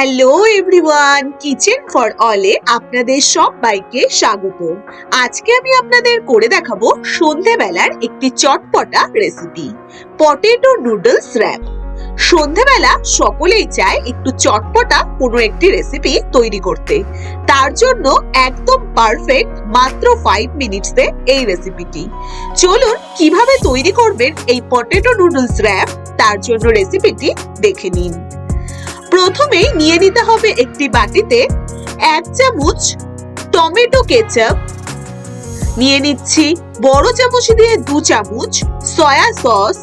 Hello everyone kitchen for অলে আপনাদের সবাইকে স্বাগত। আজকে আমি আপনাদের করে দেখাবো সন্ধেবেলার একটি চটপটা রেসিপি পটেটো নুডলস র্যাপ সন্ধেবেলা সকলেই চায় একটু চটপটা কোনো একটি রেসিপি তৈরি করতে। তার জন্য একদম পারফেক্ট মাত্র ফাইভ মিনিটসে এই রেসিপিটি চলুন কীভাবে তৈরি করবেন এই পটেটো নুডলস র্যাপ তার জন্য রেসিপিটি দেখে নিন। প্রথমেই নিয়ে নিতে হবে একটি বাটিতে এক চামচ টমেটো কেচাপ। নিয়ে নিচ্ছি বড় চামচ দিয়ে দু চামচ সয়া সস।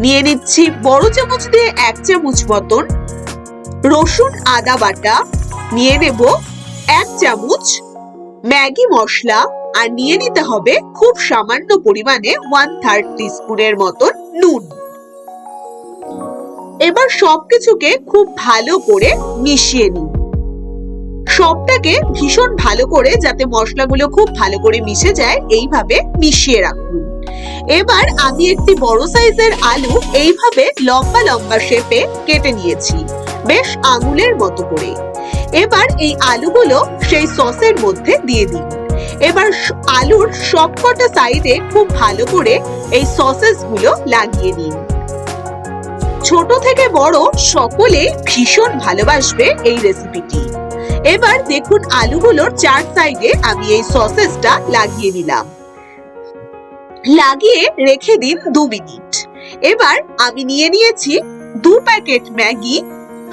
নিয়ে নিচ্ছি বড় চামচ দিয়ে এক চামচ মতন রসুন আদা বাটা। নিয়ে নেব এক চামচ ম্যাগি মশলা। আর নিয়ে নিতে হবে খুব সামান্য পরিমাণে ওয়ান থার্ড টিস্পুনের মতন নুন। এবার সবকিছুকে খুব ভালো করে মিশিয়ে নিন সবটাকে ভীষণ ভালো করে যাতে মশলাগুলো খুব ভালো করে মিশে যায়, এইভাবে মিশিয়ে রাখুন এবার আমি একটি বড় সাইজের আলু এইভাবে লম্বা লম্বা শেপে কেটে নিয়েছি, বেশ আঙুলের মতো করে। এবার এই আলুগুলো সেই সসের মধ্যে দিয়ে দিন এবার আলুর সবকটা সাইডে খুব ভালো করে এই সসেসগুলো লাগিয়ে নিন ছোট থেকে বড় সকলে ভীষণ ভালোবাসবে এই রেসিপিটি এবার দেখুন আলুগুলোর চার সাইডে আমি এই সসেসটা লাগিয়ে নিলাম। লাগিয়ে রেখে দিন দু মিনিট। এবার আমি নিয়ে নিয়েছি দু প্যাকেট ম্যাগি।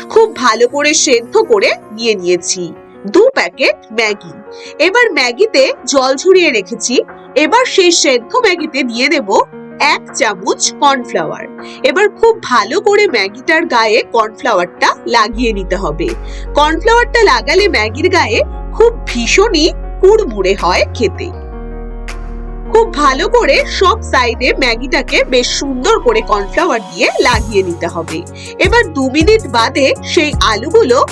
খুব ভালো করে সেদ্ধ করে নিয়ে নিয়েছি দু প্যাকেট ম্যাগি। এবার ম্যাগিতে জল ঝরিয়ে রেখেছি। এবার সেই সেদ্ধ ম্যাগিতে দিয়ে দেব এক চামচ কর্নফ্লাওয়ার। এবার খুব ভালো করে ম্যাগিটার গায়ে কর্নফ্লাওয়ারটা লাগিয়ে নিতে হবে। কর্নফ্লাওয়ারটা লাগালে ম্যাগির গায়ে খুব ভীষণই কুড়মুড়ে হয় খেতে। খুব ভালো করে সব সাইডে ম্যাগিটাকে বেশ সুন্দর করে কর্নফ্লাওয়ার দিয়ে লাগিয়ে নিতে হবে। এবার দু মিনিট বাদে সেই আলুগুলো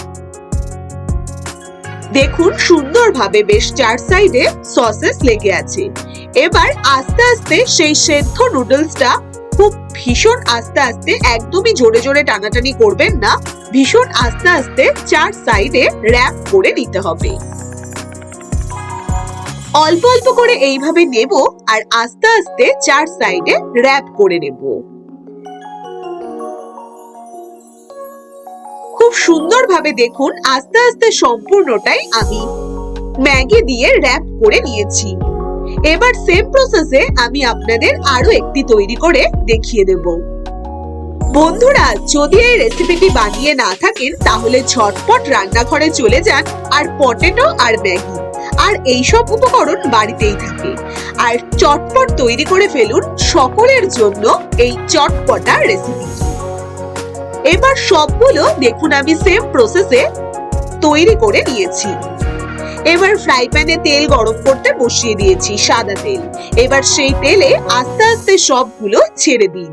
দেখুন সুন্দরভাবে বেশ চার সাইডে সসেস লেগে আছে। এবার আস্তে আস্তে সেই সেদ্ধ নুডলসটা খুব ভীষণ আস্তে আস্তে একদমই জোরে জোরে টানাটানি করবেন না। ভীষণ আস্তে আস্তে চার সাইডে র্যাপ করে নিতে হবে। অল্প অল্প করে এইভাবে নেব আর আস্তে আস্তে চার সাইডে র্যাপ করে নেব। খুব সুন্দরভাবে দেখুন, আস্তে আস্তে সম্পূর্ণটাই আমি ম্যাগি দিয়ে র্যাপ করে নিয়েছি। এবার সেম প্রসেসে আমি আপনাদের আরও একটি তৈরি করে দেখিয়ে দেব। বন্ধুরা, যদি এই রেসিপিটি বানিয়ে না থাকেন, তাহলে ঝটপট রান্নাঘরে চলে যান আর পটেটো আর ম্যাগি। আর এইসব উপকরণ বাড়িতেই থাকে। আর চটপট তৈরি করে ফেলুন সকলের জন্য এই চটপটা রেসিপি এবার সবগুলো দেখুন আমি সেম প্রসেসে তৈরি করে নিয়েছি। এবার ফ্রাই প্যানে তেল গরম করতে বসিয়ে দিয়েছি সাদা তেল। এবার সেই তেলে আস্তে আস্তে সবগুলো ছেড়ে দিন।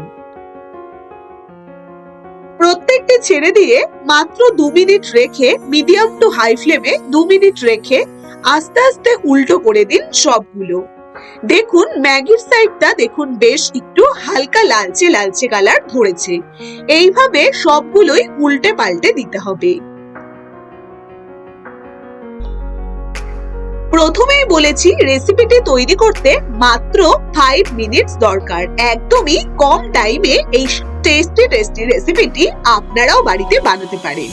প্রত্যেকটি ছেড়ে দিয়ে মাত্র দু মিনিট রেখে মিডিয়াম টু হাই ফ্লেমে দু মিনিট রেখে আস্তে আস্তে উল্টো করে দিন সবগুলো। দেখুন, ম্যাগির সাইডটা দেখুন বেশ একটু হালকা লালচে লালচে কালার ধরেছে। এইভাবে সবগুলোই উল্টে পাল্টে দিতে হবে। প্রথমেই বলেছি রেসিপিটি তৈরি করতে মাত্র ফাইভ মিনিটস দরকার। একদমই কম টাইমে এই টেস্টি টেস্টি রেসিপিটি আপনারাও বাড়িতে বানাতে পারেন।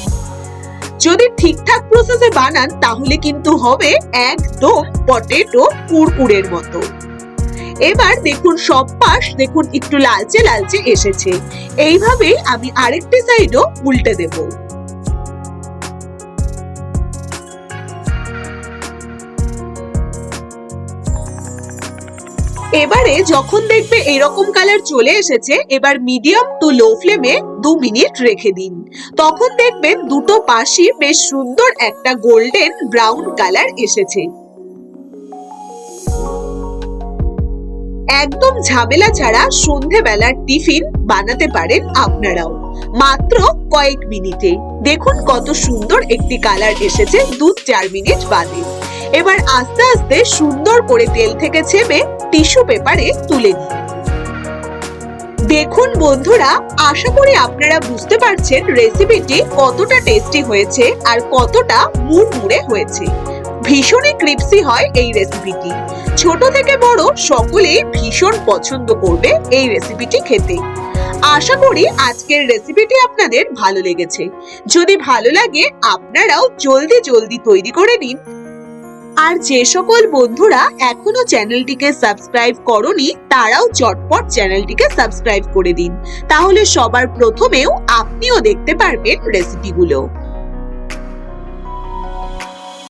যদি ঠিকঠাক প্রসেসে বানান, তাহলে কিন্তু হবে একদম পটেটো কুরকুরের মতো। এবার দেখুন সব পাশ, দেখুন একটু লালচে লালচে এসেছে। এইভাবেই আমি আরেকটি সাইডও উল্টে দেবো। এবারে যখন দেখবে এরকম কালার চলে এসেছে, এবার মিডিয়াম টু লো ফ্লেমে দু মিনিট রেখে দিন। তখন দেখবেন দুটো পাশই বেশ সুন্দর একটা গোল্ডেন ব্রাউন কালার এসেছে। একদম ঝামেলা ছাড়া সন্ধেবেলার টিফিন বানাতে পারেন আপনারাও। মাত্র কয়েক মিনিটে। দেখুন কত সুন্দর একটি কালার এসেছে দু চার মিনিট বাদে। এবার আস্তে আস্তে সুন্দর করে তেল থেকে ছেমে টিস্যু পেপারে তুলে নিন। দেখুন বন্ধুরা, আশা করি আপনারা বুঝতে পারছেন রেসিপিটি কতটা টেস্টি হয়েছে আর কতটা মুড়মুড়ে হয়েছে। ভীষণই ক্রিপসি হয় এই রেসিপিটি। ছোট থেকে বড় সকলেই ভীষণ পছন্দ করবে এই রেসিপিটি খেতে। আশা করি আজকের রেসিপিটি আপনাদের ভালো লেগেছে। যদি ভালো লাগে, আপনারাও জলদি জলদি তৈরি করে নিন আর যে সকল বন্ধুরা এখনও চ্যানেলটিকে সাবস্ক্রাইব করনি, তারাও চটপট চ্যানেলটিকে সাবস্ক্রাইব করে দিন। তাহলে সবার প্রথমেও আপনিও দেখতে পারবেন রেসিপিগুলো